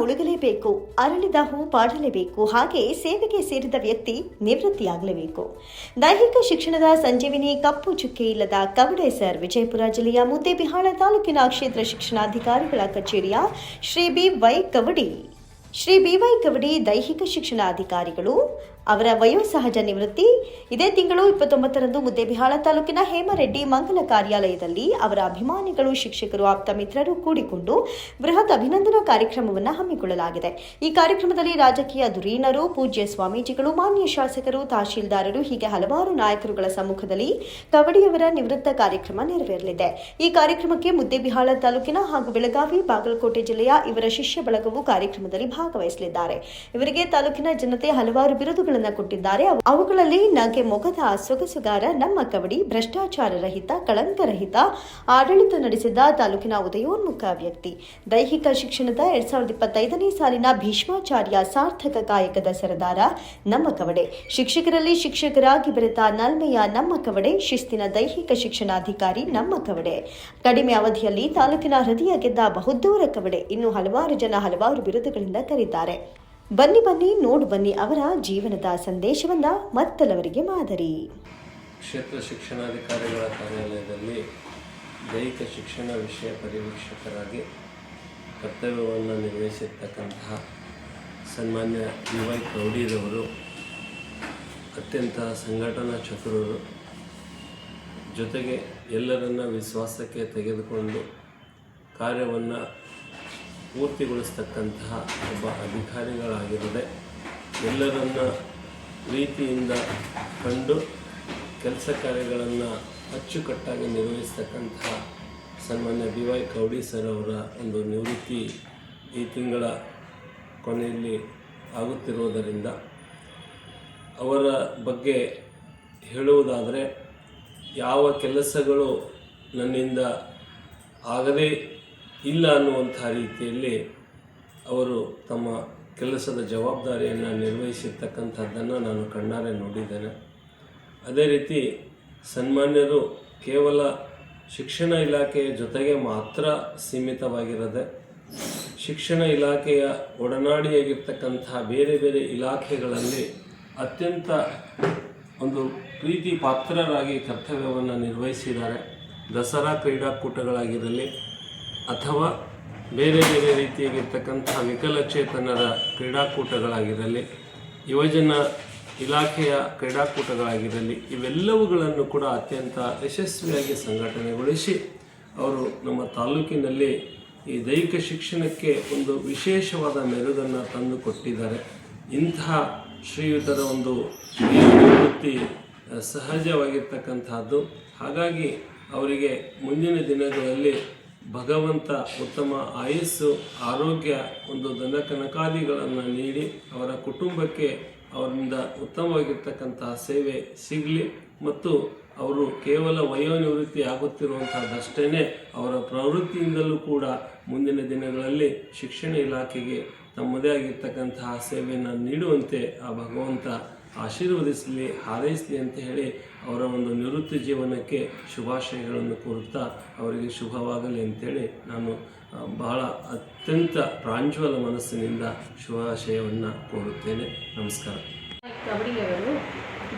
ಮುಳುಗಲೇಬೇಕು, ಅರಳಿದ ಹೂ ಪಾಡಲೇಬೇಕು, ಹಾಗೆ ಸೇವೆಗೆ ಸೇರಿದ ವ್ಯಕ್ತಿ ನಿವೃತ್ತಿಯಾಗಲೇಬೇಕು. ದೈಹಿಕ ಶಿಕ್ಷಣದ ಸಂಜೀವಿನಿ ಕಪ್ಪು ಚುಕ್ಕೆ ಇಲ್ಲದ ಕವಡೆ ಸರ್ ವಿಜಯಪುರ ಜಿಲ್ಲೆಯ ಮುದ್ದೇಬಿಹಾಳ ತಾಲೂಕಿನ ಕ್ಷೇತ್ರ ಶಿಕ್ಷಣಾಧಿಕಾರಿಗಳ ಕಚೇರಿಯ Shri B Y Kavadi. Shri B Y Kavadi ದೈಹಿಕ ಶಿಕ್ಷಣಾಧಿಕಾರಿಗಳು ಅವರ ವಯೋಸಹಜ ನಿವೃತ್ತಿ. ಇದೇ ತಿಂಗಳು ಇಪ್ಪತ್ತೊಂಬತ್ತರಂದು ಮುದ್ದೇಬಿಹಾಳ ತಾಲೂಕಿನ ಹೇಮರೆಡ್ಡಿ ಮಂಗಲ ಕಾರ್ಯಾಲಯದಲ್ಲಿ ಅವರ ಅಭಿಮಾನಿಗಳು, ಶಿಕ್ಷಕರು, ಆಪ್ತ ಮಿತ್ರರು ಕೂಡಿಕೊಂಡು ಬೃಹತ್ ಅಭಿನಂದನಾ ಕಾರ್ಯಕ್ರಮವನ್ನು ಹಮ್ಮಿಕೊಳ್ಳಲಾಗಿದೆ. ಈ ಕಾರ್ಯಕ್ರಮದಲ್ಲಿ ರಾಜಕೀಯ ಧುರೀಣರು, ಪೂಜ್ಯ ಸ್ವಾಮೀಜಿಗಳು, ಮಾನ್ಯ ಶಾಸಕರು, ತಹಶೀಲ್ದಾರರು, ಹೀಗೆ ಹಲವಾರು ನಾಯಕರುಗಳ ಸಮ್ಮುಖದಲ್ಲಿ ಕವಡಿಯವರ ನಿವೃತ್ತ ಕಾರ್ಯಕ್ರಮ ನೆರವೇರಲಿದೆ. ಈ ಕಾರ್ಯಕ್ರಮಕ್ಕೆ ಮುದ್ದೇಬಿಹಾಳ ತಾಲೂಕಿನ ಹಾಗೂ ಬೆಳಗಾವಿ, ಬಾಗಲಕೋಟೆ ಜಿಲ್ಲೆಯ ಇವರ ಶಿಷ್ಯ ಬಳಗವು ಕಾರ್ಯಕ್ರಮದಲ್ಲಿ ಭಾಗವಹಿಸಲಿದ್ದಾರೆ. ಇವರಿಗೆ ತಾಲೂಕಿನ ಜನತೆ ಹಲವಾರು ಬಿರುದುಗಳನ್ನು ಕೊಟ್ಟಿದ್ದಾರೆ. ಅವು- ಅವುಗಳಲ್ಲಿ ನಗೆ ಮೊಗದ ಸೊಗಸುಗಾರ ನಮ್ಮ ಕವಡಿ, ಭ್ರಷ್ಟಾಚಾರ ರಹಿತ ಕಳಂಕರಹಿತ ಆಡಳಿತ ನಡೆಸಿದ ತಾಲೂಕಿನ ಉದಯೋನ್ಮುಖ ವ್ಯಕ್ತಿ. ದೈಹಿಕ ಶಿಕ್ಷಣದ ಎರಡ್ ಸಾವಿರದ ಇಪ್ಪತ್ತೈದನೇ ಸಾಲಿನ ಭೀಷ್ಮಾಚಾರ್ಯ ಸಾರ್ಥಕ ಕಾಯಕದ ಸರದಾರ, ನಮ್ಮ ಕವಡೆ. ಶಿಕ್ಷಕರಲ್ಲಿ ಶಿಕ್ಷಕರಾಗಿ ಬೆರೆತ ನಲ್ಮೆಯ ನಮ್ಮ ಕವಡೆ, ಶಿಸ್ತಿನ ದೈಹಿಕ ಶಿಕ್ಷಣಾಧಿಕಾರಿ, ನಮ್ಮ ಕವಡೆ. ಕಡಿಮೆ ಅವಧಿಯಲ್ಲಿ ತಾಲೂಕಿನ ಹೃದಯ ಗೆದ್ದ ಬಹುದೂರ ಕವಡೆ. ಇನ್ನು ಹಲವಾರು ಜನ ಹಲವಾರು ಬಿರುದುಗಳಿಂದ ಕರೀತಾರೆ. ಬನ್ನಿ ಬನ್ನಿ, ನೋಡು ಬನ್ನಿ ಅವರ ಜೀವನದ ಸಂದೇಶವನ್ನ ಮತ್ತಲವರಿಗೆ ಮಾದರಿ. ಕ್ಷೇತ್ರ ಶಿಕ್ಷಣಾಧಿಕಾರಿಗಳ ಕಾರ್ಯಾಲಯದಲ್ಲಿ ದೈಹಿಕ ಶಿಕ್ಷಣ ವಿಷಯ ಪರಿವೀಕ್ಷಕರಾಗಿ ಕರ್ತವ್ಯವನ್ನು ನಿರ್ವಹಿಸಿರ್ತಕ್ಕಂತಹ ಸನ್ಮಾನ್ಯ ಡಿ ವೈ ಪ್ರೌಢಿರವರು, ಅತ್ಯಂತ ಸಂಘಟನಾ ಚತುರರು, ಜೊತೆಗೆ ಎಲ್ಲರನ್ನ ವಿಶ್ವಾಸಕ್ಕೆ ತೆಗೆದುಕೊಂಡು ಕಾರ್ಯವನ್ನು ಪೂರ್ತಿಗೊಳಿಸ್ತಕ್ಕಂತಹ ಒಬ್ಬ ಅಧಿಕಾರಿಗಳಾಗಿರದೆ ಎಲ್ಲರನ್ನ ಪ್ರೀತಿಯಿಂದ ಕಂಡು ಕೆಲಸ ಕಾರ್ಯಗಳನ್ನು ಅಚ್ಚುಕಟ್ಟಾಗಿ ನಿರ್ವಹಿಸ್ತಕ್ಕಂತಹ ಸನ್ಮಾನ್ಯ ಬಿ ವೈ ಕೌಡಿ ಸರ್ ಅವರ ಒಂದು ನಿವೃತ್ತಿ ಈ ತಿಂಗಳ ಕೊನೆಯಲ್ಲಿ ಆಗುತ್ತಿರುವುದರಿಂದ ಅವರ ಬಗ್ಗೆ ಹೇಳುವುದಾದರೆ ಯಾವ ಕೆಲಸಗಳು ನನ್ನಿಂದ ಆಗದೇ ಇಲ್ಲ ಅನ್ನುವಂಥ ರೀತಿಯಲ್ಲಿ ಅವರು ತಮ್ಮ ಕೆಲಸದ ಜವಾಬ್ದಾರಿಯನ್ನು ನಿರ್ವಹಿಸಿರ್ತಕ್ಕಂಥದ್ದನ್ನು ನಾನು ಕಣ್ಣಾರೆ ನೋಡಿದ್ದೇನೆ. ಅದೇ ರೀತಿ ಸನ್ಮಾನ್ಯರು ಕೇವಲ ಶಿಕ್ಷಣ ಇಲಾಖೆಯ ಜೊತೆಗೆ ಮಾತ್ರ ಸೀಮಿತವಾಗಿರದೆ ಶಿಕ್ಷಣ ಇಲಾಖೆಯ ಒಡನಾಡಿಯಾಗಿರ್ತಕ್ಕಂಥ ಬೇರೆ ಬೇರೆ ಇಲಾಖೆಗಳಲ್ಲಿ ಅತ್ಯಂತ ಒಂದು ಪ್ರೀತಿ ಪಾತ್ರರಾಗಿ ಕರ್ತವ್ಯವನ್ನು ನಿರ್ವಹಿಸಿದ್ದಾರೆ. ದಸರಾ ಕ್ರೀಡಾಕೂಟಗಳಾಗಿರಲಿ ಅಥವಾ ಬೇರೆ ಬೇರೆ ರೀತಿಯಾಗಿರ್ತಕ್ಕಂಥ ವಿಕಲಚೇತನರ ಕ್ರೀಡಾಕೂಟಗಳಾಗಿರಲಿ, ಯುವಜನ ಇಲಾಖೆಯ ಕ್ರೀಡಾಕೂಟಗಳಾಗಿರಲಿ, ಇವೆಲ್ಲವುಗಳನ್ನು ಕೂಡ ಅತ್ಯಂತ ಯಶಸ್ವಿಯಾಗಿ ಸಂಘಟನೆಗೊಳಿಸಿ ಅವರು ನಮ್ಮ ತಾಲೂಕಿನಲ್ಲಿ ಈ ದೈಹಿಕ ಶಿಕ್ಷಣಕ್ಕೆ ಒಂದು ವಿಶೇಷವಾದ ಮೆರುಗನ್ನು ತಂದು ಕೊಟ್ಟಿದ್ದಾರೆ. ಇಂತಹ ಶ್ರೀಯುತರ ಒಂದು ವೃತ್ತಿ ಸಹಜವಾಗಿರ್ತಕ್ಕಂಥದ್ದು. ಹಾಗಾಗಿ ಅವರಿಗೆ ಮುಂದಿನ ದಿನಗಳಲ್ಲಿ ಭಗವಂತ ಉತ್ತಮ ಆಯಸ್ಸು, ಆರೋಗ್ಯ, ಒಂದು ದನ ಕನಕಾದಿಗಳನ್ನು ನೀಡಿ ಅವರ ಕುಟುಂಬಕ್ಕೆ ಅವರಿಂದ ಉತ್ತಮವಾಗಿರ್ತಕ್ಕಂತಹ ಸೇವೆ ಸಿಗಲಿ ಮತ್ತು ಅವರು ಕೇವಲ ವಯೋನಿವೃತ್ತಿ ಆಗುತ್ತಿರುವಂಥದ್ದಷ್ಟೇ ಅವರ ಪ್ರವೃತ್ತಿಯಿಂದಲೂ ಕೂಡ ಮುಂದಿನ ದಿನಗಳಲ್ಲಿ ಶಿಕ್ಷಣ ಇಲಾಖೆಗೆ ತಮ್ಮದೇ ಆಗಿರ್ತಕ್ಕಂತಹ ಸೇವೆಯನ್ನು ನೀಡುವಂತೆ ಆ ಭಗವಂತ ಆಶೀರ್ವದಿಸಲಿ, ಹಾರೈಸಲಿ ಅಂತ ಹೇಳಿ ಅವರ ಒಂದು ನಿವೃತ್ತಿ ಜೀವನಕ್ಕೆ ಶುಭಾಶಯಗಳನ್ನು ಕೋರುತ್ತಾ ಅವರಿಗೆ ಶುಭವಾಗಲಿ ಅಂತೇಳಿ ನಾನು ಬಹಳ ಅತ್ಯಂತ ಪ್ರಾಂಜ್ವಲ ಮನಸ್ಸಿನಿಂದ ಶುಭಾಶಯವನ್ನು ಕೋರುತ್ತೇನೆ. ನಮಸ್ಕಾರ. ಕಬಡಿಯವರು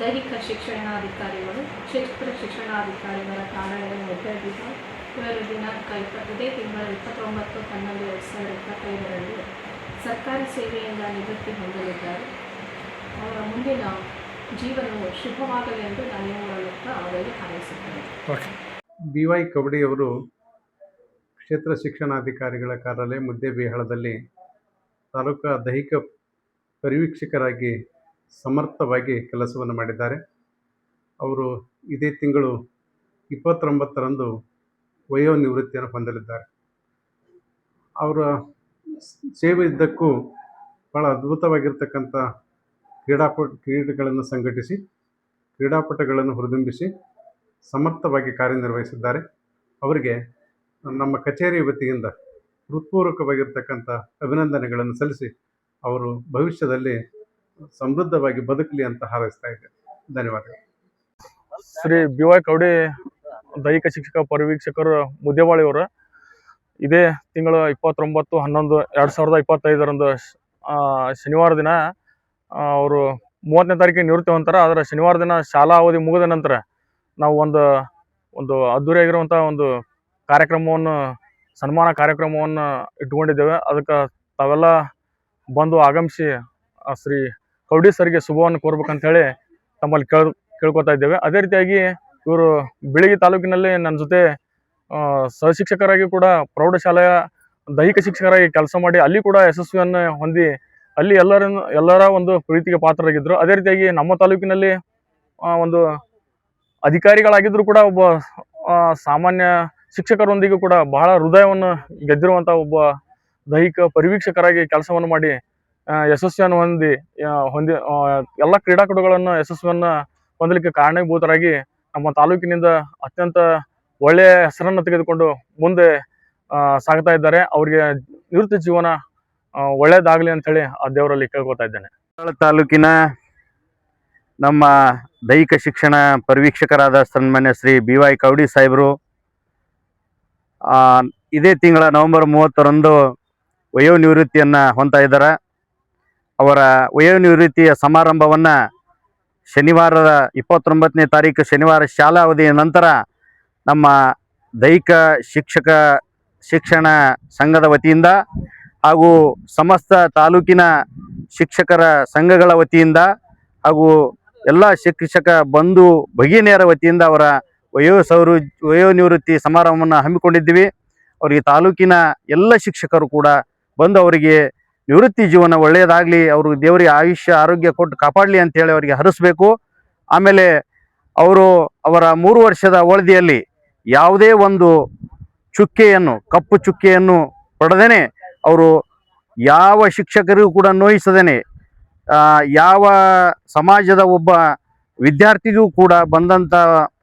ದೈಹಿಕ ಶಿಕ್ಷಣಾಧಿಕಾರಿಗಳು ಕ್ಷೇತ್ರ ಶಿಕ್ಷಣಾಧಿಕಾರಿಗಳ ಕಾರ್ಯಾಲಯ ಮುದ್ದೆಬಿದ್ದ ಇವರ ದಿನಾಂಕ ಇಪ್ಪ ಇದೇ ತಿಂಗಳ ಇಪ್ಪತ್ತೊಂಬತ್ತು, ಹನ್ನೊಂದು, ಎರಡು ಸಾವಿರದ ಇಪ್ಪತ್ತೈದರಲ್ಲಿ ಸರ್ಕಾರಿ ಸೇವೆಯಿಂದ ನಿವೃತ್ತಿ ಹೊಂದಲಿದ್ದಾರೆ. ಅವರ ಮುಂದಿನ ಜೀವನವು ಶುಭವಾಗಲಿ ಎಂದು ನಾನು ಹಾರೈಸುತ್ತೇನೆ. ಬಿ ವೈ ಕಬಡ್ಡಿಯವರು ಕ್ಷೇತ್ರ ಶಿಕ್ಷಣಾಧಿಕಾರಿಗಳ ಕಾರ್ಯಾಲಯ ಮುದ್ದೇಬಿಹಾಳದಲ್ಲಿ ತಾಲೂಕಾ ದೈಹಿಕ ಪರಿವೀಕ್ಷಕರಾಗಿ ಸಮರ್ಥವಾಗಿ ಕೆಲಸವನ್ನು ಮಾಡಿದ್ದಾರೆ. ಅವರು ಇದೇ ತಿಂಗಳು ಇಪ್ಪತ್ತೊಂಬತ್ತರಂದು ವಯೋನಿವೃತ್ತಿಯನ್ನು ಹೊಂದಲಿದ್ದಾರೆ. ಅವರ ಸೇವೆ ಇದ್ದಕ್ಕೂ ಭಾಳ ಅದ್ಭುತವಾಗಿರ್ತಕ್ಕಂಥ ಕ್ರೀಡಾಪಟ ಕ್ರೀಡೆಗಳನ್ನು ಸಂಘಟಿಸಿ, ಕ್ರೀಡಾಪಟುಗಳನ್ನು ಹುರಿದುಂಬಿಸಿ ಸಮರ್ಥವಾಗಿ ಕಾರ್ಯನಿರ್ವಹಿಸಿದ್ದಾರೆ. ಅವರಿಗೆ ನಮ್ಮ ಕಚೇರಿ ವತಿಯಿಂದ ಹೃತ್ಪೂರ್ವಕವಾಗಿರ್ತಕ್ಕಂಥ ಅಭಿನಂದನೆಗಳನ್ನು ಸಲ್ಲಿಸಿ ಅವರು ಭವಿಷ್ಯದಲ್ಲಿ ಸಮೃದ್ಧವಾಗಿ ಬದುಕಲಿ ಅಂತ ಹಾರೈಸ್ತಾ ಇದ್ದೇನೆ. ಧನ್ಯವಾದಗಳು. ಶ್ರೀ ಬಿ ವೈ ಕೌಡಿ ದೈಹಿಕ ಶಿಕ್ಷಕ ಪರಿವೀಕ್ಷಕರು ಮುದ್ದೇವಾಳಿಯವರು ಇದೇ ತಿಂಗಳ ಇಪ್ಪತ್ತೊಂಬತ್ತು ಹನ್ನೊಂದು ಎರಡು ಸಾವಿರದ ಇಪ್ಪತ್ತೈದರಂದು ಶನಿವಾರ ದಿನ ಅವರು ಮೂವತ್ತನೇ ತಾರೀಕಿಗೆ ನಿವೃತ್ತಿ ಹೊಂತಾರ ಆದರೆ ಶನಿವಾರ ದಿನ ಶಾಲಾ ಅವಧಿ ಮುಗಿದ ನಂತರ ನಾವು ಒಂದು ಒಂದು ಅದ್ದೂರಿಯಾಗಿರುವಂಥ ಒಂದು ಕಾರ್ಯಕ್ರಮವನ್ನು, ಸನ್ಮಾನ ಕಾರ್ಯಕ್ರಮವನ್ನು ಇಟ್ಕೊಂಡಿದ್ದೇವೆ ಅದಕ್ಕೆ ತಾವೆಲ್ಲ ಬಂದು ಆಗಮಿಸಿ ಶ್ರೀ ಕೌಡಿ ಸರ್ಗೆ ಶುಭವನ್ನು ಕೋರ್ಬೇಕಂತ ಹೇಳಿ ತಮ್ಮಲ್ಲಿ ಕೇಳ್, ಕೇಳ್ಕೊತಾ ಇದ್ದೇವೆ. ಅದೇ ರೀತಿಯಾಗಿ ಇವರು ಬಿಳಿಗಿ ತಾಲೂಕಿನಲ್ಲಿ ನನ್ನ ಜೊತೆ ಸಹಶಿಕ್ಷಕರಾಗಿ ಕೂಡ ಪ್ರೌಢಶಾಲೆಯ ದೈಹಿಕ ಶಿಕ್ಷಕರಾಗಿ ಕೆಲಸ ಮಾಡಿ ಅಲ್ಲಿ ಕೂಡ ಯಶಸ್ವಿಯನ್ನು ಹೊಂದಿ ಅಲ್ಲಿ ಎಲ್ಲರನ್ನು ಎಲ್ಲರ ಒಂದು ಪ್ರೀತಿಗೆ ಪಾತ್ರರಾಗಿದ್ದರು ಅದೇ ರೀತಿಯಾಗಿ ನಮ್ಮ ತಾಲೂಕಿನಲ್ಲಿ ಒಂದು ಅಧಿಕಾರಿಗಳಾಗಿದ್ದರೂ ಕೂಡ ಒಬ್ಬ ಸಾಮಾನ್ಯ ಶಿಕ್ಷಕರೊಂದಿಗೂ ಕೂಡ ಬಹಳ ಹೃದಯವನ್ನು ಗೆದ್ದಿರುವಂಥ ಒಬ್ಬ ದೈಹಿಕ ಪರಿವೀಕ್ಷಕರಾಗಿ ಕೆಲಸವನ್ನು ಮಾಡಿ ಯಶಸ್ವಿಯನ್ನು ಹೊಂದಿ ಹೊಂದಿ ಎಲ್ಲ ಕ್ರೀಡಾಕೂಟಗಳನ್ನು ಯಶಸ್ವಿಯನ್ನು ಹೊಂದಲಿಕ್ಕೆ ಕಾರಣೀಭೂತರಾಗಿ ನಮ್ಮ ತಾಲೂಕಿನಿಂದ ಅತ್ಯಂತ ಒಳ್ಳೆಯ ಹೆಸರನ್ನು ತೆಗೆದುಕೊಂಡು ಮುಂದೆ ಸಾಗ್ತಾ ಇದ್ದಾರೆ. ಅವರಿಗೆ ನಿವೃತ್ತಿ ಜೀವನ ಅಂತ ಅಂತೇಳಿ ಆ ದೇವರಲ್ಲಿ ಕೇಳ್ಕೊತಾ ಇದ್ದೇನೆ. ತಾಲೂಕಿನ ನಮ್ಮ ದೈಹಿಕ ಶಿಕ್ಷಣ ಪರಿವೀಕ್ಷಕರಾದ ಸನ್ಮಾನ್ಯ ಶ್ರೀ ಬಿ ವೈ ಕೌಡಿ ಸಾಹೇಬರು ಇದೇ ತಿಂಗಳ ನವೆಂಬರ್ ಮೂವತ್ತರಂದು ವಯೋನಿವೃತ್ತಿಯನ್ನು ಹೊಂತಾ ಇದ್ದಾರೆ. ಅವರ ವಯೋನಿವೃತ್ತಿಯ ಸಮಾರಂಭವನ್ನು ಶನಿವಾರದ ಇಪ್ಪತ್ತೊಂಬತ್ತನೇ ತಾರೀಕು ಶನಿವಾರ ಶಾಲಾ ಅವಧಿಯ ನಂತರ ನಮ್ಮ ದೈಹಿಕ ಶಿಕ್ಷಕ ಶಿಕ್ಷಣ ಸಂಘದ ವತಿಯಿಂದ ಹಾಗೂ ಸಮಸ್ತ ತಾಲೂಕಿನ ಶಿಕ್ಷಕರ ಸಂಘಗಳ ವತಿಯಿಂದ ಹಾಗೂ ಎಲ್ಲ ಶಿಕ್ಷಕ ಬಂಧು ಭಗಿನಿಯರ ವತಿಯಿಂದ ಅವರ ವಯೋ ಸೌರು ವಯೋನಿವೃತ್ತಿ ಸಮಾರಂಭವನ್ನು ಹಮ್ಮಿಕೊಂಡಿದ್ದೀವಿ. ಅವರಿಗೆ ತಾಲೂಕಿನ ಎಲ್ಲ ಶಿಕ್ಷಕರು ಕೂಡ ಬಂದು ಅವರಿಗೆ ನಿವೃತ್ತಿ ಜೀವನ ಒಳ್ಳೆಯದಾಗಲಿ, ಅವರು ದೇವರಿಗೆ ಆಯುಷ್ಯ, ಆರೋಗ್ಯ ಕೊಟ್ಟು ಕಾಪಾಡಲಿ ಅಂತೇಳಿ ಅವರಿಗೆ ಹರಿಸ್ಬೇಕು. ಆಮೇಲೆ ಅವರು ಅವರ ಮೂರು ವರ್ಷದ ಅವಧಿಯಲ್ಲಿ ಯಾವುದೇ ಒಂದು ಚುಕ್ಕೆಯನ್ನು, ಕಪ್ಪು ಚುಕ್ಕೆಯನ್ನು ಪಡೆದೇನೆ ಅವರು ಯಾವ ಶಿಕ್ಷಕರಿಗೂ ಕೂಡ ನೋಯಿಸದೇನೆ. ಯಾವ ಸಮಾಜದ ಒಬ್ಬ ವಿದ್ಯಾರ್ಥಿಗೂ ಕೂಡ ಬಂದಂಥ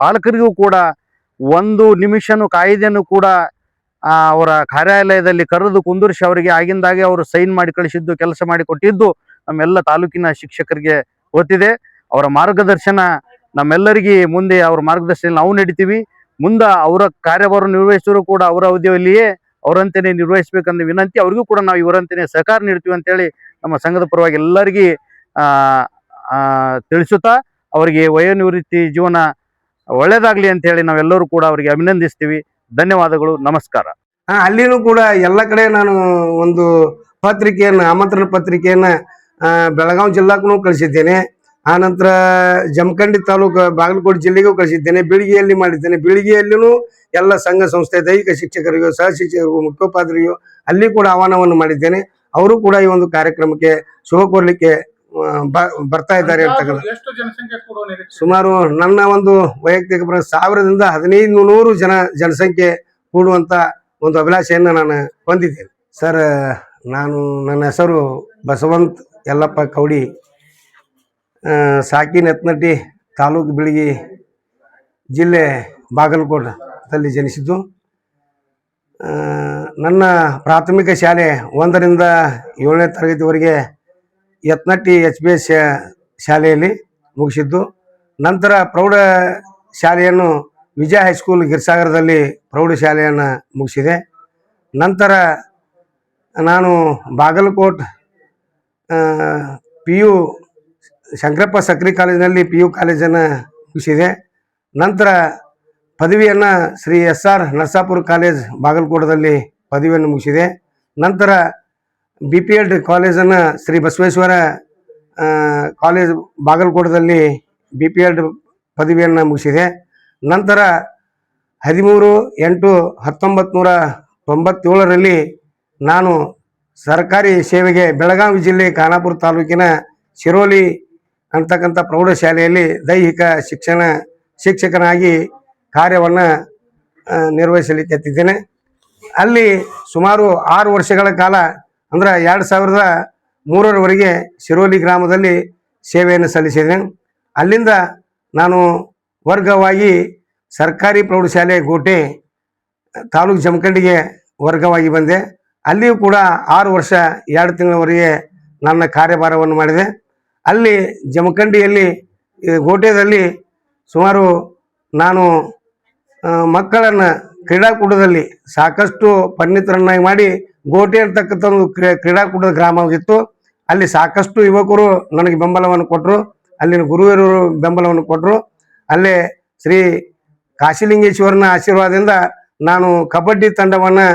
ಪಾಲಕರಿಗೂ ಕೂಡ ಒಂದು ನಿಮಿಷನೂ ಕಾಯ್ದೆಯನ್ನು ಕೂಡ ಅವರ ಕಾರ್ಯಾಲಯದಲ್ಲಿ ಕರೆದು ಕುಂದೂರಿಸಿ ಅವರಿಗೆ ಆಗಿಂದಾಗೆ ಅವರು ಸೈನ್ ಮಾಡಿ ಕಳಿಸಿದ್ದು, ಕೆಲಸ ಮಾಡಿ ಕೊಟ್ಟಿದ್ದು ನಮ್ಮೆಲ್ಲ ತಾಲೂಕಿನ ಶಿಕ್ಷಕರಿಗೆ ಗೊತ್ತಿದೆ. ಅವರ ಮಾರ್ಗದರ್ಶನ ನಮ್ಮೆಲ್ಲರಿಗೆ ಮುಂದೆ ಅವರ ಮಾರ್ಗದರ್ಶನ ನಾವು ನಡಿತೀವಿ. ಮುಂದೆ ಅವರ ಕಾರ್ಯಭಾರ ನಿರ್ವಹಿಸಿದ್ರು ಕೂಡ ಅವರ ಅವಧಿಯಲ್ಲಿಯೇ ಅವರಂತೆಯೇ ನಿರ್ವಹಿಸಬೇಕಂದ ವಿನಂತಿ, ಅವ್ರಿಗೂ ಕೂಡ ನಾವು ಇವರಂತೆಯೇ ಸಹಕಾರ ನೀಡ್ತೀವಿ ಅಂತೇಳಿ ನಮ್ಮ ಸಂಘದ ಪರವಾಗಿ ಎಲ್ಲರಿಗೆ ತಿಳಿಸುತ್ತಾ ಅವರಿಗೆ ವಯೋನಿವೃತ್ತಿ ಜೀವನ ಒಳ್ಳೆಯದಾಗಲಿ ಅಂತೇಳಿ ನಾವೆಲ್ಲರೂ ಕೂಡ ಅವರಿಗೆ ಅಭಿನಂದಿಸ್ತೀವಿ. ಧನ್ಯವಾದಗಳು, ನಮಸ್ಕಾರ. ಅಲ್ಲಿನೂ ಕೂಡ ಎಲ್ಲ ಕಡೆ ನಾನು ಒಂದು ಪತ್ರಿಕೆಯನ್ನು, ಆಮಂತ್ರಣ ಪತ್ರಿಕೆಯನ್ನ ಬೆಳಗಾವಿ ಜಿಲ್ಲಾಕ್ಕೂ ಕಳಿಸಿದ್ದೇನೆ. ಆ ನಂತರ ಜಮಖಂಡಿ ತಾಲೂಕು, ಬಾಗಲಕೋಟೆ ಜಿಲ್ಲೆಗೂ ಕಳಿಸಿದ್ದೇನೆ. ಬೀಳಿಗೆಯಲ್ಲಿ ಮಾಡಿದ್ದೇನೆ. ಬೀಳಿಗೆಯಲ್ಲಿನೂ ಎಲ್ಲ ಸಂಘ ಸಂಸ್ಥೆ ದೈಹಿಕ ಶಿಕ್ಷಕರಿಗೂ ಸಹ ಶಿಕ್ಷಕರಿಗೂ ಮುಖ್ಯೋಪಾಧ್ಯಾಯರಿಗೂ ಅಲ್ಲಿ ಕೂಡ ಆಹ್ವಾನವನ್ನು ಮಾಡಿದ್ದೇನೆ. ಅವರು ಕೂಡ ಈ ಒಂದು ಕಾರ್ಯಕ್ರಮಕ್ಕೆ ಶುಭ ಕೋರ್ಲಿಕ್ಕೆ ಬರ್ತಾ ಇದ್ದಾರೆ ಅಂತಕ್ಕಂಥ ಸುಮಾರು ನನ್ನ ಒಂದು ವೈಯಕ್ತಿಕ ಸಾವಿರದಿಂದ ಹದಿನೈದು ನೂರು ಜನ ಜನಸಂಖ್ಯೆ ಕೂಡುವಂತ ಒಂದು ಅಭಿಲಾಷೆಯನ್ನು ನಾನು ಹೊಂದಿದ್ದೇನೆ. ಸರ್ ನಾನು ನನ್ನ ಹೆಸರು ಬಸವಂತ್ ಯಲ್ಲಪ್ಪ ಕೌಡಿ. ಸಾಕಿ ನೆತ್ನಟ್ಟಿ ತಾಲೂಕು ಬಿಳಿಗಿ ಜಿಲ್ಲೆ ಬಾಗಲಕೋಟದಲ್ಲಿ ಜನಿಸಿದ್ದು. ನನ್ನ ಪ್ರಾಥಮಿಕ ಶಾಲೆ ಒಂದರಿಂದ ಏಳನೇ ತರಗತಿವರೆಗೆ ಯತ್ನಟ್ಟಿ ಎಚ್ ಬಿ ಎಸ್ ಶಾಲೆಯಲ್ಲಿ ಮುಗಿಸಿದ್ದು. ನಂತರ ಪ್ರೌಢ ಶಾಲೆಯನ್ನು ವಿಜಯ ಹೈಸ್ಕೂಲ್ ಗಿರ್ಸಾಗರದಲ್ಲಿ ಪ್ರೌಢಶಾಲೆಯನ್ನು ಮುಗಿಸಿದೆ. ನಂತರ ನಾನು ಬಾಗಲಕೋಟ್ ಪಿ ಯು ಶಂಕರಪ್ಪ ಸಕ್ರಿ ಕಾಲೇಜಿನಲ್ಲಿ ಪಿ ಯು ಕಾಲೇಜನ್ನು ಮುಗಿಸಿದೆ. ನಂತರ ಪದವಿಯನ್ನು Shri S R Narsapura college ಬಾಗಲಕೋಟದಲ್ಲಿ ಪದವಿಯನ್ನು ಮುಗಿಸಿದೆ. ನಂತರ ಬಿ ಪಿ ಎಡ್ ಕಾಲೇಜನ್ನು ಶ್ರೀ ಬಸವೇಶ್ವರ ಕಾಲೇಜ್ ಬಾಗಲಕೋಟದಲ್ಲಿ ಬಿ ಪಿ ಎಡ್ ಪದವಿಯನ್ನು ಮುಗಿಸಿದೆ. ನಂತರ ಹದಿಮೂರು ಎಂಟು ಹತ್ತೊಂಬತ್ತು ನೂರ ತೊಂಬತ್ತೇಳರಲ್ಲಿ ನಾನು ಸರ್ಕಾರಿ ಸೇವೆಗೆ ಬೆಳಗಾವಿ ಜಿಲ್ಲೆ ಖಾನಾಪುರ ತಾಲೂಕಿನ ಶಿರೋಲಿ ಅಂತಕ್ಕಂಥ ಪ್ರೌಢಶಾಲೆಯಲ್ಲಿ ದೈಹಿಕ ಶಿಕ್ಷಣ ಶಿಕ್ಷಕನಾಗಿ ಕಾರ್ಯವನ್ನು ನಿರ್ವಹಿಸಲಿಕ್ಕೆತ್ತಿದ್ದೇನೆ ಅಲ್ಲಿ ಸುಮಾರು ಆರು ವರ್ಷಗಳ ಕಾಲ, ಅಂದ್ರೆ ಎರಡು ಸಾವಿರದ ಮೂರರವರೆಗೆ ಶಿರೋಲಿ ಗ್ರಾಮದಲ್ಲಿ ಸೇವೆಯನ್ನು ಸಲ್ಲಿಸಿದೆ ಅಲ್ಲಿಂದ ನಾನು ವರ್ಗವಾಗಿ ಸರ್ಕಾರಿ ಪ್ರೌಢಶಾಲೆ ಗೋಟೆ, ತಾಲೂಕು ಜಮಖಂಡಿಗೆ ವರ್ಗವಾಗಿ ಬಂದೆ. ಅಲ್ಲಿಯೂ ಕೂಡ ಆರು ವರ್ಷ, ಎರಡು ತಿಂಗಳವರೆಗೆ ನನ್ನ ಕಾರ್ಯಭಾರವನ್ನು ಮಾಡಿದೆ. ಅಲ್ಲಿ ಜಮಖಂಡಿಯಲ್ಲಿ ಗೋಟೆದಲ್ಲಿ ಸುಮಾರು ನಾನು ಮಕ್ಕಳನ್ನು ಕ್ರೀಡಾಕೂಟದಲ್ಲಿ ಸಾಕಷ್ಟು ಪಂಡಿತರನ್ನಾಗಿ ಮಾಡಿ ಗೋಟೆ ಅಂತಕ್ಕಂಥ ಒಂದು ಕ್ರೀ- ಕ್ರೀಡಾಕೂಟದ ಗ್ರಾಮವಾಗಿತ್ತು. ಅಲ್ಲಿ ಸಾಕಷ್ಟು ಯುವಕರು ನನಗೆ ಬೆಂಬಲವನ್ನು ಕೊಟ್ಟರು ಅಲ್ಲಿನ ಗುರುವರು ಬೆಂಬಲವನ್ನು ಕೊಟ್ಟರು ಅಲ್ಲೇ ಶ್ರೀ ಕಾಶಿಲಿಂಗೇಶ್ವರನ ಆಶೀರ್ವಾದದಿಂದ ನಾನು ಕಬಡ್ಡಿ ತಂಡವನ್ನು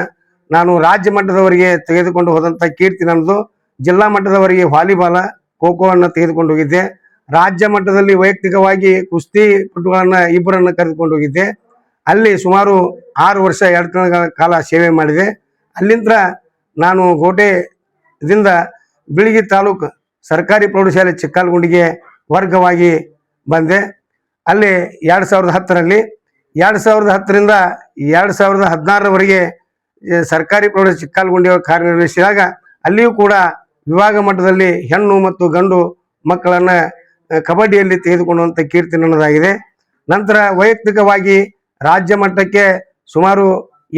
ನಾನು ರಾಜ್ಯ ಮಟ್ಟದವರಿಗೆ ತೆಗೆದುಕೊಂಡು ಹೋದಂಥ ಕೀರ್ತಿ ನನ್ನದು. ಜಿಲ್ಲಾ ಮಟ್ಟದವರಿಗೆ ವಾಲಿಬಾಲ ಖೋ ಖೋವನ್ನು ತೆಗೆದುಕೊಂಡು ಹೋಗಿದ್ದೆ. ರಾಜ್ಯ ಮಟ್ಟದಲ್ಲಿ ವೈಯಕ್ತಿಕವಾಗಿ ಕುಸ್ತಿ ಪಟುಗಳನ್ನು ಇಬ್ಬರನ್ನು ಕರೆದುಕೊಂಡು ಹೋಗಿದ್ದೆ. ಅಲ್ಲಿ ಸುಮಾರು ಆರು ವರ್ಷ, ಎರಡು ತಿಂಗಳ ಕಾಲ ಸೇವೆ ಮಾಡಿದೆ. ಅಲ್ಲಿಂದ ನಾನು ಗೋಟೆದಿಂದ ಬಿಳಿಗಿ ತಾಲೂಕು ಸರ್ಕಾರಿ ಪ್ರೌಢಶಾಲೆ ಚಿಕ್ಕಾಲ್ಗುಂಡಿಗೆ ವರ್ಗವಾಗಿ ಬಂದೆ. ಅಲ್ಲಿ ಎರಡು ಸಾವಿರದ ಹತ್ತರಲ್ಲಿ, ಎರಡು ಸಾವಿರದ ಹತ್ತರಿಂದ ಎರಡು ಸಾವಿರದ ಹದಿನಾರರವರೆಗೆ ಸರ್ಕಾರಿ ಪ್ರೌಢ ಚಿಕ್ಕಾಲ್ಗುಂಡಿ ಕಾರ್ಯನಿರ್ವಹಿಸಿದಾಗ ಅಲ್ಲಿಯೂ ಕೂಡ ವಿಭಾಗ ಮಟ್ಟದಲ್ಲಿ ಹೆಣ್ಣು ಮತ್ತು ಗಂಡು ಮಕ್ಕಳನ್ನು ಕಬಡ್ಡಿಯಲ್ಲಿ ತೆಗೆದುಕೊಂಡಂಥ ಕೀರ್ತಿ ನನ್ನದಾಗಿದೆ. ನಂತರ ವೈಯಕ್ತಿಕವಾಗಿ ರಾಜ್ಯ ಮಟ್ಟಕ್ಕೆ ಸುಮಾರು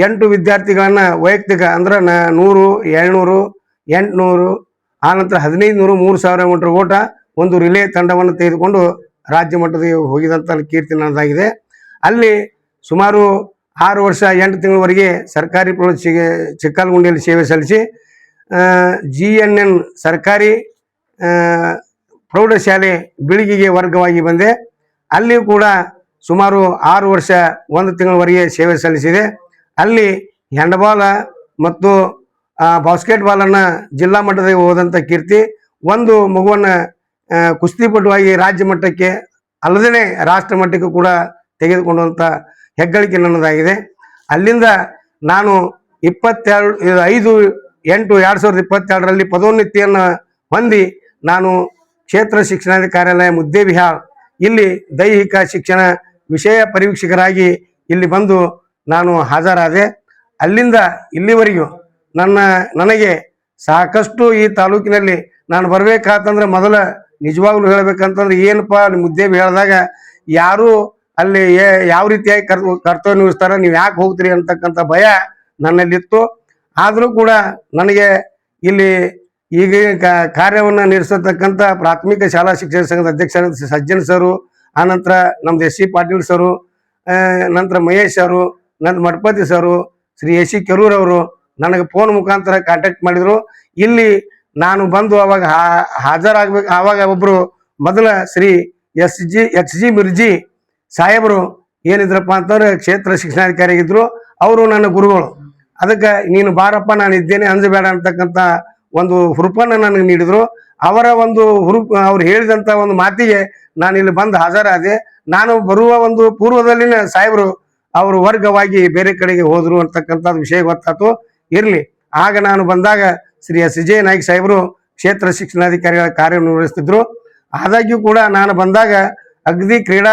ಎಂಟು ವಿದ್ಯಾರ್ಥಿಗಳನ್ನ ವೈಯಕ್ತಿಕ ಅಂದ್ರೆ ನ ನೂರು, ಏಳ್ನೂರು, ಎಂಟುನೂರು ಆನಂತರ ಹದಿನೈದು ನೂರು ಮೂರು ಸಾವಿರ ಮೀಟರ್ ಓಟ ಒಂದು ರಿಲೇ ತಂಡವನ್ನು ತೆಗೆದುಕೊಂಡು ರಾಜ್ಯ ಮಟ್ಟದಲ್ಲಿ ಹೋಗಿದಂಥ ಕೀರ್ತಿ ನನ್ನದಾಗಿದೆ. ಅಲ್ಲಿ ಸುಮಾರು ಆರು ವರ್ಷ, ಎಂಟು ತಿಂಗಳವರೆಗೆ ಸರ್ಕಾರಿ ಪ್ರೌಢ ಚಿಕ್ಕಲ್ಗುಂಡಿಯಲ್ಲಿ ಚಿಕ್ಕಾಲಗುಂಡಿಯಲ್ಲಿ ಸೇವೆ ಸಲ್ಲಿಸಿ ಜಿ ಎನ್ ಎನ್ ಸರ್ಕಾರಿ ಪ್ರೌಢಶಾಲೆ ಬಿಳಿಗಿಗೆ ವರ್ಗವಾಗಿ ಬಂದೆ. ಅಲ್ಲಿಯೂ ಕೂಡ ಸುಮಾರು ಆರು ವರ್ಷ ಒಂದು ತಿಂಗಳವರೆಗೆ ಸೇವೆ ಸಲ್ಲಿಸಿದೆ. ಅಲ್ಲಿ ಹ್ಯಾಂಡ್ಬಾಲ ಮತ್ತು ಬಾಸ್ಕೆಟ್ಬಾಲನ್ನು ಜಿಲ್ಲಾ ಮಟ್ಟದಲ್ಲಿ ಹೋದಂಥ ಕೀರ್ತಿ, ಒಂದು ಮಗುವನ್ನು ಕುಸ್ತಿಪಟುವಾಗಿ ರಾಜ್ಯ ಮಟ್ಟಕ್ಕೆ ಅಲ್ಲದೇ ರಾಷ್ಟ್ರ ಮಟ್ಟಕ್ಕೂ ಕೂಡ ತೆಗೆದುಕೊಂಡಂಥ ಹೆಗ್ಗಳಿಕೆ ನನ್ನದಾಗಿದೆ. ಅಲ್ಲಿಂದ ನಾನು ಇಪ್ಪತ್ತೆರಡು ಐದು, ಎಂಟು, ಎರಡು ಸಾವಿರದ ಇಪ್ಪತ್ತೆರಡರಲ್ಲಿ ಪದೋನ್ನತಿಯನ್ನು ಹೊಂದಿ ನಾನು ಕ್ಷೇತ್ರ ಶಿಕ್ಷಣಾಧಿಕಾರಿಯಾಲಯ ಮುದ್ದೇಬಿಹಾಳ್, ಇಲ್ಲಿ ದೈಹಿಕ ಶಿಕ್ಷಣ ವಿಷಯ ಪರಿವೀಕ್ಷಕರಾಗಿ ಇಲ್ಲಿ ಬಂದು ನಾನು ಹಾಜರಾದೆ. ಅಲ್ಲಿಂದ ಇಲ್ಲಿವರೆಗೂ ನನ್ನ, ನನಗೆ ಸಾಕಷ್ಟು ಈ ತಾಲೂಕಿನಲ್ಲಿ ನಾನು ಬರಬೇಕಾತಂದ್ರೆ ಮೊದಲ ನಿಜವಾಗ್ಲೂ ಹೇಳಬೇಕಂತಂದ್ರೆ ಏನಪ್ಪ ಮುದ್ದೆ ಹೇಳಿದಾಗ ಯಾರು ಅಲ್ಲಿ ಯಾವ ರೀತಿಯಾಗಿ ಕರ್, ಕರ್ತವ್ಯ ನೀವು ಯಾಕೆ ಹೋಗ್ತೀರಿ ಅಂತಕ್ಕಂಥ ಭಯ ನನ್ನಲ್ಲಿತ್ತು. ಆದರೂ ಕೂಡ ನನಗೆ ಇಲ್ಲಿ ಈಗ ಕಾರ್ಯವನ್ನು ನಿರ್ಸತಕ್ಕಂಥ ಪ್ರಾಥಮಿಕ ಶಾಲಾ ಶಿಕ್ಷಣ ಸಂಘದ ಅಧ್ಯಕ್ಷರಾದ ಸಜ್ಜನ್ ಸರು ಆನಂತರ ನಮ್ದು ಎಸ್ ಸಿ ಪಾಟೀಲ್ ಸರು ನಂತರ ಮಹೇಶ್ ಅವರು ನಂತರ Mathapati sir, Shri S C Kerur ಅವರು ನನಗೆ ಫೋನ್ ಮುಖಾಂತರ ಕಾಂಟ್ಯಾಕ್ಟ್ ಮಾಡಿದ್ರು. ಇಲ್ಲಿ ನಾನು ಬಂದು ಅವಾಗ ಹಾಜರಾಗಬೇಕು, ಆವಾಗ ಒಬ್ರು ಮೊದಲ Shri S G, H G Mirji ಸಾಹೇಬರು ಏನಿದ್ರಪ್ಪ ಅಂತಂದ್ರೆ ಕ್ಷೇತ್ರ ಶಿಕ್ಷಣಾಧಿಕಾರಿಯಾಗಿದ್ರು. ಅವರು ನನ್ನ ಗುರುಗಳು. ಅದಕ್ಕೆ ನೀನು ಬಾರಪ್ಪ ನಾನು ಇದ್ದೇನೆ ಅಂಜಬೇಡ ಅಂತಕ್ಕಂಥ ಒಂದು ಹುರುಪನ್ನು ನನಗೆ ನೀಡಿದರು. ಅವರ ಒಂದು ಹುರುಪ್, ಅವ್ರು ಹೇಳಿದಂಥ ಒಂದು ಮಾತಿಗೆ ನಾನು ಇಲ್ಲಿ ಬಂದು ಹಾಜರಾದೆ. ನಾನು ಬರುವ ಒಂದು ಪೂರ್ವದಲ್ಲಿನ ಸಾಹೇಬರು ಅವರು ವರ್ಗವಾಗಿ ಬೇರೆ ಕಡೆಗೆ ಹೋದರು ಅಂತಕ್ಕಂಥದ್ದು ವಿಷಯ ಗೊತ್ತಾಯ್ತು. ಇರಲಿ. ಆಗ ನಾನು ಬಂದಾಗ ಶ್ರೀ ಎಸ್. ಜೆ ನಾಯ್ಕ ಸಾಹೇಬರು ಕ್ಷೇತ್ರ ಶಿಕ್ಷಣಾಧಿಕಾರಿಗಳ ಕಾರ್ಯನಿರ್ವಹಿಸ್ತಿದ್ರು ಆದಾಗ್ಯೂ ಕೂಡ ನಾನು ಬಂದಾಗ ಅಗ್ದಿ ಕ್ರೀಡಾ